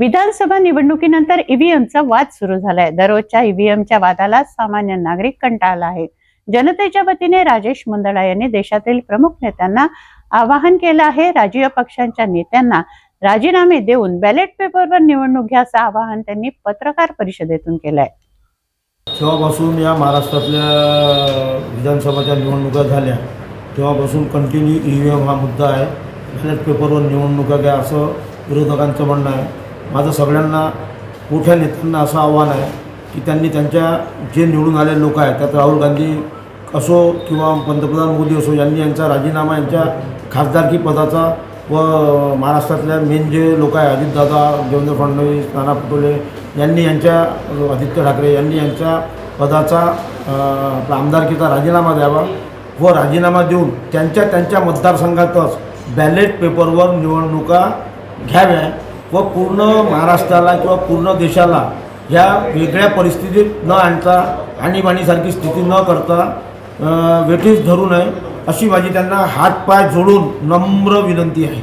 विधानसभा निवडणुकीनंतर ईव्हीएमचा वाद सुरू झालाय. दररोजच्या ईव्हीएमच्या वादाला सामान्य नागरिक कंटाळला आहे. जनतेच्या वतीने राजेश मुंदडा यांनी देशातील प्रमुख नेत्यांना आवाहन केलं आहे. राजकीय पक्षांच्या नेत्यांना राजीनामे देऊन बॅलेट पेपरवर निवडणूक घ्या असं आवाहन त्यांनी पत्रकार परिषदेतून केलंय. तेव्हापासून या महाराष्ट्रातल्या विधानसभाच्या निवडणुका झाल्या. तेव्हापासून कंटिन्यू ई व्ही एम हा मुद्दा आहे. बॅलेट पेपरवर निवडणुका घ्या असं विरोधकांचं म्हणणं आहे. माझं सगळ्यांना मोठ्या नेत्यांना असं आव्हान आहे की त्यांनी त्यांच्या जे निवडून आलेले लोक आहेत त्यात राहुल गांधी असो किंवा पंतप्रधान मोदी असो यांनी यांचा राजीनामा यांच्या खासदारकी पदाचा व महाराष्ट्रातल्या मेन जे लोक आहे अजितदादा देवेंद्र फडणवीस नाना पटोले यांनी यांच्या आदित्य ठाकरे यांनी यांच्या पदाचा आपला आमदारकीचा राजीनामा द्यावा व राजीनामा देऊन त्यांच्या त्यांच्या मतदारसंघातच बॅलेट पेपरवर निवडणुका घ्याव्या. व पूर्ण महाराष्ट्राला किंवा पूर्ण देशाला ह्या वेगळ्या परिस्थितीत न आणता आणीबाणीसारखी स्थिती न करता वेठीस धरू नये अशी माझी त्यांना हातपाय जोडून नम्र विनंती आहे.